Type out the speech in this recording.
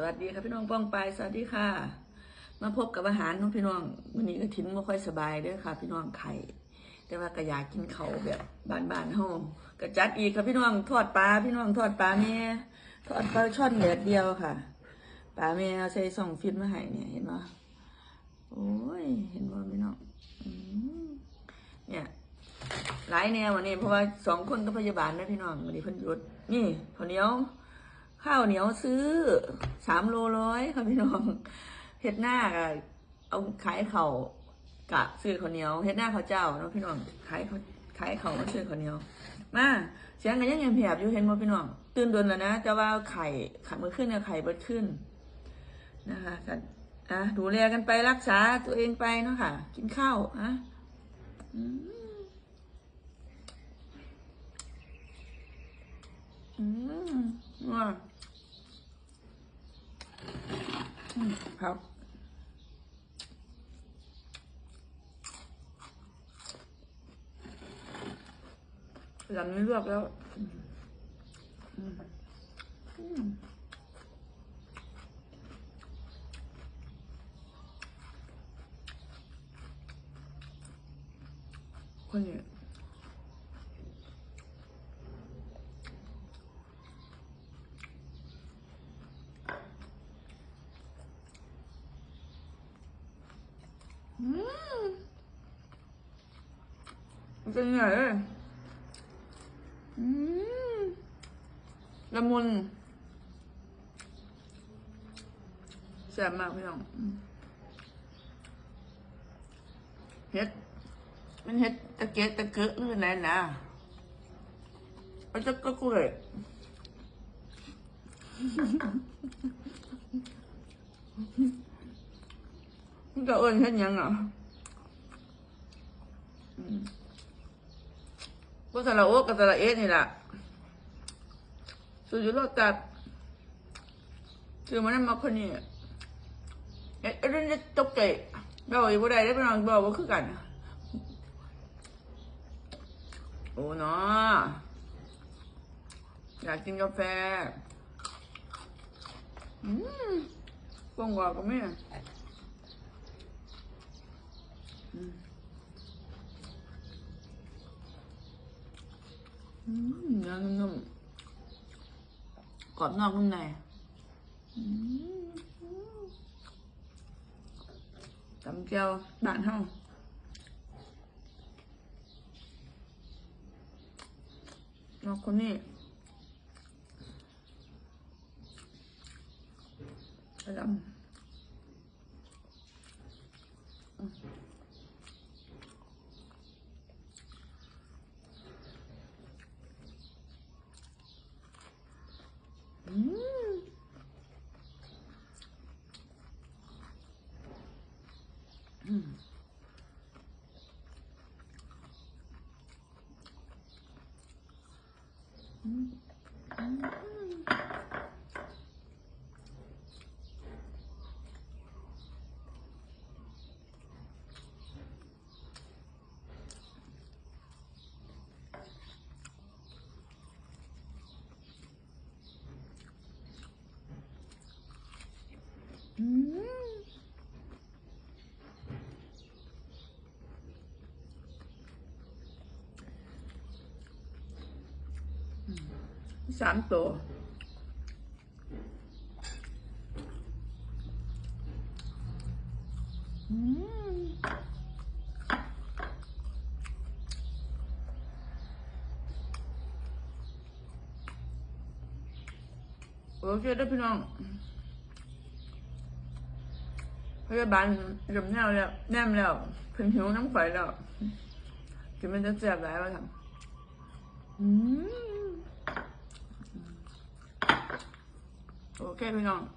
สวัสดีค่ะพี่น้องป้องไปสวัสดีค่ะ มาพบกับอาหารของพี่น้องวันนี้ก็ทิ้นไม่ค่อยสบายเด้วยค่ะ พี่น้องไข่แต่ว่าก็อยากกินเขาแบบบ้านๆเฮาก็จัดอีกค่ะพี่น้องทอดปลาพี่น้องทอดปลาเมียทอดปลาช่อนแดดเดียวค่ะปลาเมียเอาใส่ส่องฟิตมาให้เนี่ยเห็นไหมโอ้ยเห็นบ่พี่น้องเนี่ยหลายแนววันนี้เพราะว่าสองคนก็พยาบาลนะพี่น้องวันนี้เพิ่นยุดนี่ข้าวเนียว ข้าวเหนียวซื้อสามโลร้อยค่ะพี่น้องเฮ็ดหน้าก็เอาขายเขากะซื้อข้าวเหนียวเฮ็ดหน้าข้าวเจ้าเนาะพี่น้องขายขายเขามาซื้อข้าวเหนียวมาเสียงกันยังยังแผบอยู่เห็นบ่พี่น้องตื่นดนแล้วนะแต่ว่าไข่ไข่เมื่อขึ้นเนี่ยไข่เบิดขึ้นนะคะกันอะดูแลกันไปรักษาตัวเองไปเนาะค่ะ กินข้าวอะ อืมว่าอืมครับหลังนี้เลือกแล้วอืมอืมอืมคนเนี้อื เป็นไงเลยอืมละมุนแซ่บมากพี่น้องเฮ็ด มันเฮ็ดตะเกียกตะเกียกนี่ไหนนะมันจะก็กล้วยมัน จะเอิ้นเฮ็ดหยังอะอืมพวกสระโอกกับสระเอสนี่แหละสุดยอดตัดคือมันนั่นมาคนนี้เอ๊ะเรื่องนี้ตกใจเราอีกบ่ได้ได้อพี่น้องบอกว่าคือกัน โอ้เนาะอยากกินกาแฟ อืมกงกว่าก็ไม่ อืมอืมเนื้อนุ่มๆกรอบนอกนุ่มในอืมตำเจียวบ้านเฮาน้องคนนี้กระดำอืม อืมอืม สามตัวโอเคได้พี่น้องพยาบาลจมแน่วแล้วแน่มแล้วเพิ่นหิวน้ำไฟแล้วกินมันจะเจ็บหลายว่าทำ carrying on.